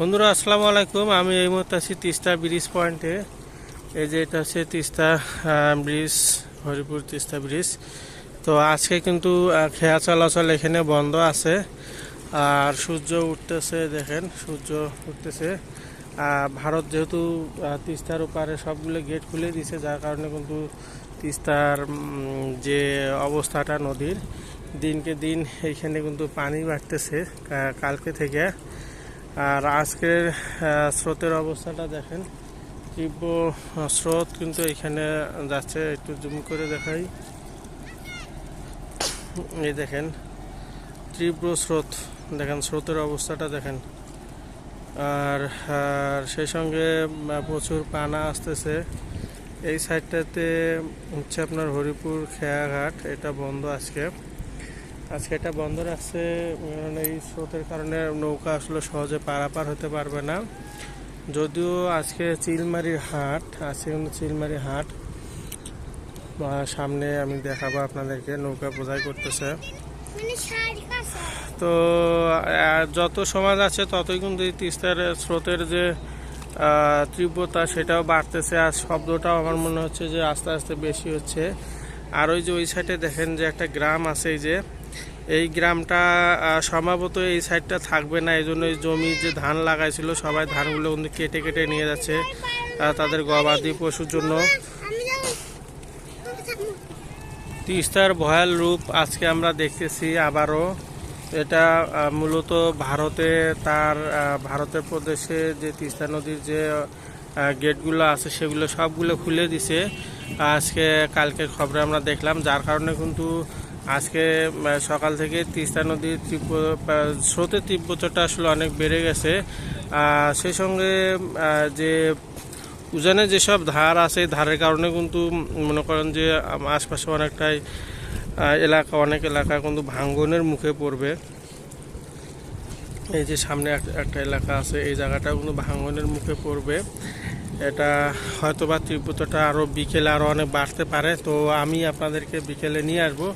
বন্ধুরা, আসসালামু আলাইকুম। আমি এই মুহূর্তে আছি তিস্তা ব্রিজ পয়েন্টে। এই যে এটা হচ্ছে তিস্তা ব্রিজ, হরিপুর তিস্তা ব্রিজ। তো আজকে কিন্তু খেয়া চলাচল এখানে বন্ধ আছে। আর সূর্য উঠতেছে, দেখেন, সূর্য উঠতেছে। ভারত যেহেতু তিস্তার ওপারে সবগুলো গেট খুলে দিয়েছে যার কারণে কিন্তু তিস্তার যে অবস্থাটা নদীর, দিনকে দিন এইখানে কিন্তু পানি বাড়তেছে কালকে থেকে। আর আজকের স্রোতের অবস্থাটা দেখেন। তীব্র স্রোত কিন্তু এখানে যাচ্ছে, একটু জুম করে দেখাই। এই দেখেন, তীব্র স্রোত। দেখেন, স্রোতের অবস্থাটা দেখেন। আর আর সেই সঙ্গে প্রচুর পানা আসতেছে। এই সাইডটাতে হচ্ছে আপনার হরিপুর খেয়াঘাট, এটা বন্ধ আজকে। আজকে এটা বন্ধ রাখছে কারণ এই স্রোতের কারণে নৌকা আসলে সহজে পারাপার হতে পারবে না। যদিও আজকে চিলমারির হাট আজকে কিন্তু চিলমারি হাট। বা সামনে আমি দেখাবো আপনাদেরকে নৌকা বোঝাই করতেছে। মানে তো যত সমাজ আছে ততই কিন্তু এই তিস্তার স্রোতের যে তীব্রতা সেটাও বাড়তেছে। আর শব্দটাও আমার মনে হচ্ছে যে আস্তে আস্তে বেশি হচ্ছে। আর ওই যে ওই সাইডে দেখেন যে একটা গ্রাম আছে এই যে এই গ্রামটা সম্ভবত এই সাইডটা থাকবে না এই জন্য এই জমি যে ধান লাগাইছিল, সবাই ধানগুলো কিন্তু কেটে কেটে নিয়ে যাচ্ছে তাদের গবাদি পশুর জন্য। তিস্তার ভয়াল রূপ আজকে আমরা দেখতেছি আবারও এটা মূলত ভারতে তার ভারতের প্রদেশে যে তিস্তা নদীর যে গেটগুলো আছে, সেগুলো সবগুলো খুলে দিছে আজকে কালকের খবরে আমরা দেখলাম, যার কারণে কিন্তু আজকে সকাল থেকে তিস্তা নদীর তীব্র স্রোতের তীব্রতাটা আসলে অনেক বেড়ে গেছে। সেই সঙ্গে যে উজানে যেসব ধার আছে ধারের কারণে কিন্তু মনে করেন যে আশপাশে অনেকটাই এলাকা, অনেক এলাকা কিন্তু ভাঙ্গনের মুখে পড়বে। এই যে সামনে এক- একটা এলাকা আছে, এই জায়গাটা কিন্তু ভাঙ্গনের মুখে পড়বে। এটা হয়তো বা তীব্রতাটা আরও বিকেলে আরও অনেক বাড়তে পারে, তো আমি আপনাদেরকে বিকেলে নিয়ে আসব।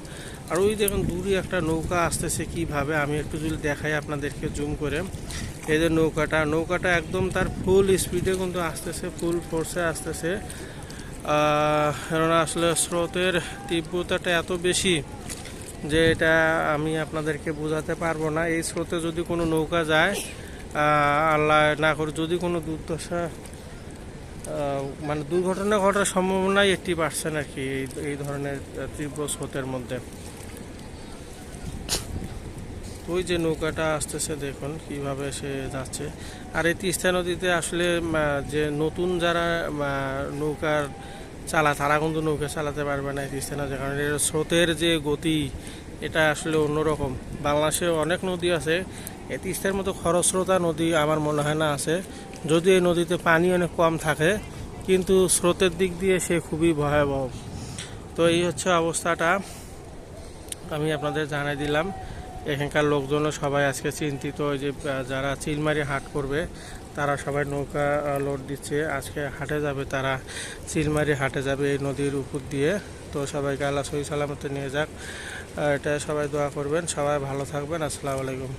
আর ওই দেখুন, দূরে একটা নৌকা আসতেছে কীভাবে? আমি একটু যদি দেখাই আপনাদেরকে জুম করে। এই যে নৌকাটা নৌকাটা একদম তার ফুল স্পিডে কিন্তু আসতেছে ফুল ফোর্সে আসতেছে। কেননা আসলে স্রোতের তীব্রতাটা এত বেশি যে এটা আমি আপনাদেরকে বোঝাতে পারব না। এই স্রোতে যদি কোনো নৌকা যায় আল্লাহ না করে যদি কোনো দুর্দশা মানে দুর্ঘটনা ঘটার সম্ভাবনাই এইটটি পার্সেন্ট আর কি এই ধরনের তীব্র স্রোতের মধ্যে। ওই যে নৌকাটা আসতেছে দেখুন, কীভাবে সে যাচ্ছে। আর এই তিস্তা নদীতে আসলে যে নতুন যারা নৌকার চালা তারা কিন্তু নৌকা চালাতে পারবে না এই তিস্তা নদী কারণ। এর স্রোতের যে গতি, এটা আসলে অন্যরকম। বাংলাদেশে অনেক নদী আছে, এই তিস্তার মতো খরস্রোতা নদী আমার মনে হয় না আছে। যদি এই নদীতে পানি অনেক কম থাকে, কিন্তু স্রোতের দিক দিয়ে সে খুবই ভয়াবহ। তো এই হচ্ছে অবস্থাটা। আমি আপনাদের জানাই দিলাম। এখানকার লোকজনও সবাই আজকে চিন্তিত, ওই যে যারা চিলমারি হাট করবে, তারা সবাই নৌকা লোড দিচ্ছে। আজকে হাটে যাবে তারা, চিলমারি হাটে যাবে এই নদীর উপর দিয়ে। তো সবাইকে আল্লাহ সহি সালামতে নিয়ে যাক। এটা সবাই দোয়া করবেন, সবাই ভালো থাকবেন। আসসালামু আলাইকুম।